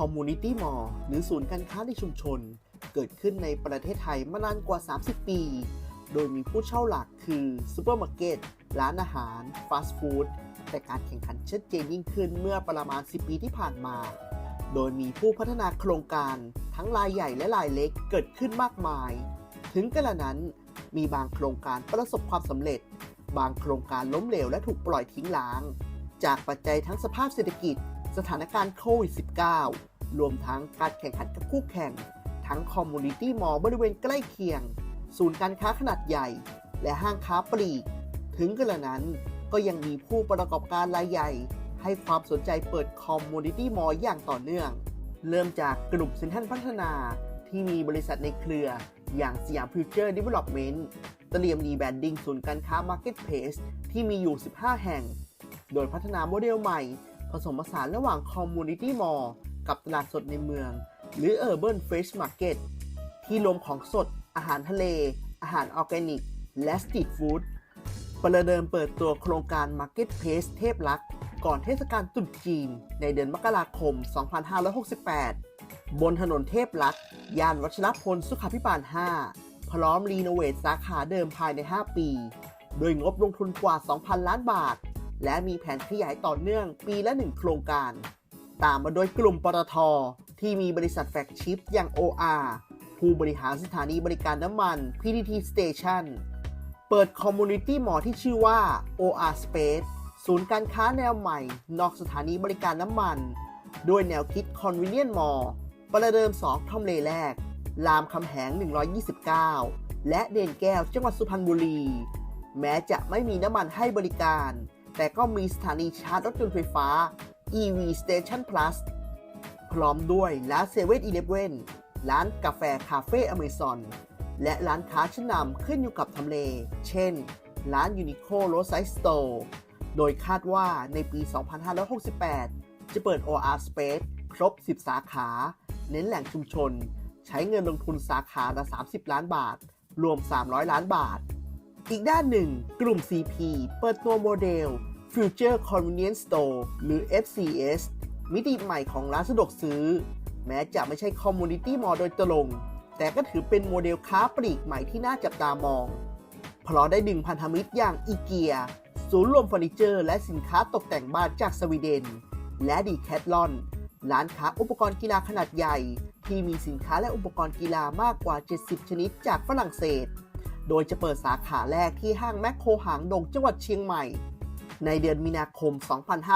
Community Mall หรือศูนย์การค้าในชุมชน เกิดขึ้นในประเทศไทยมานานกว่า 30 ปี โดยมีผู้เช่าหลักคือซูเปอร์มาร์เก็ตร้านอาหาร ฟาสต์ฟู้ดแต่การแข่งขันชัดเจนยิ่งขึ้นเมื่อประมาณ 10 ปีที่ผ่านมา โดยมีผู้พัฒนาโครงการทั้งรายใหญ่และรายเล็กเกิดขึ้นมากมาย ถึงกระนั้นมีบางโครงการประสบความสำเร็จ บางโครงการล้มเหลวและถูกปล่อยทิ้งร้าง จากปัจจัยทั้งสภาพเศรษฐกิจ สถานการณ์โควิด -19 รวมทั้งการแข่งขันกับคู่แข่ง ทั้งคอมมูนิตี้มอลล์บริเวณใกล้เคียง ศูนย์การค้าขนาดใหญ่ และห้างค้าปลีก ถึงกระนั้นก็ยังมีผู้ประกอบการรายใหญ่ ให้ความสนใจเปิดคอมมูนิตี้มอลล์อย่างต่อเนื่อง เริ่มจากกลุ่มเซ็นทรัลพัฒนาที่มีบริษัทในเครืออย่างสยามฟิวเจอร์ดิเวล็อปเมนต์เตรียมรีแบรนดิ้งศูนย์การค้า Marketplace ที่มีอยู่ 15 แห่ง โดยพัฒนาโมเดลใหม่ ผสมผสานระหว่าง Community Mall กับตลาดสดในเมือง หรือ Urban Fresh Market ที่รวมของสด อาหารทะเล อาหารออร์แกนิก และสตรีทฟู้ดประเดิมเปิดตัวโครงการ Marketplace เทพลักษ์ก่อนเทศกาลตรุษจีน ในเดือนมกราคม 2568 บนถนนเทพลักษ์ย่านวัชรพลสุขาพิบาล 5 พร้อมรีโนเวทสาขาเดิมภายใน 5 ปี โดยงบลงทุนกว่า 2,000 ล้านบาท และมีแผนขยายต่อเนื่องปีละ 1 โครงการ ตามมาโดยกลุ่มปตท ที่มีบริษัทแฟกชิพอย่าง OR ผู้บริหารสถานีบริการน้ำมัน PTT Station เปิดคอมมูนิตี้มอลที่ชื่อว่า OR Space ศูนย์การค้าแนวใหม่ นอกสถานีบริการน้ำมัน ด้วยแนวคิด Convenient Mall ประเดิม 2ทำเลแรก รามคำแหง 129 และเด่นแก้วจังหวัดสุพรรณบุรี แม้จะไม่มีน้ำมันให้บริการ แต่ก็มีสถานีชาร์จรถยนต์ไฟฟ้า EV Station Plus พร้อมด้วยร้านเซเว่นอีเลฟเว่นร้านกาแฟคาเฟ่อเมซอนและร้านค้าชั้นนำขึ้นอยู่กับทำเล เช่น ร้านยูนิโคโรสไซส์สโตร์โดยคาดว่าในปี 2568 จะเปิด OR Space ครบ 10 สาขา เน้นแหล่งชุมชน ใช้เงินลงทุนสาขาละ 30 ล้านบาท รวม 300 ล้านบาท อีกด้านหนึ่ง กลุ่ม CP เปิดตัวโมเดล Future Convenience Store หรือ FCS มิติใหม่ของร้านสะดวกซื้อ แม้จะไม่ใช่ Community Mall โดยตรง แต่ก็ถือเป็นโมเดลค้าปลีกใหม่ที่น่าจับตามอง เพราะได้ดึงพันธมิตรอย่างอีเกียศูนย์รวมเฟอร์นิเจอร์และสินค้าตกแต่งบ้านจากสวีเดน และดีแคทลอน ร้านค้าอุปกรณ์กีฬาขนาดใหญ่ ที่มีสินค้าและอุปกรณ์กีฬามากกว่า 70 ชนิดจากฝรั่งเศส โดยจะเปิดสาขาแรกที่ห้างแมคโครหางดงจังหวัดเชียงใหม่ ในเดือนมีนาคม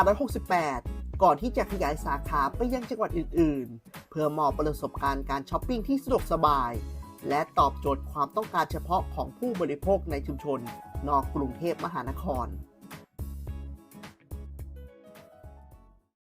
2568 ก่อนที่จะขยายสาขาไปยังจังหวัดอื่น ๆ เพื่อมอบประสบการณ์การช้อปปิ้งที่สะดวกสบาย และตอบโจทย์ความต้องการเฉพาะของผู้บริโภคในชุมชน นอกกรุงเทพมหานคร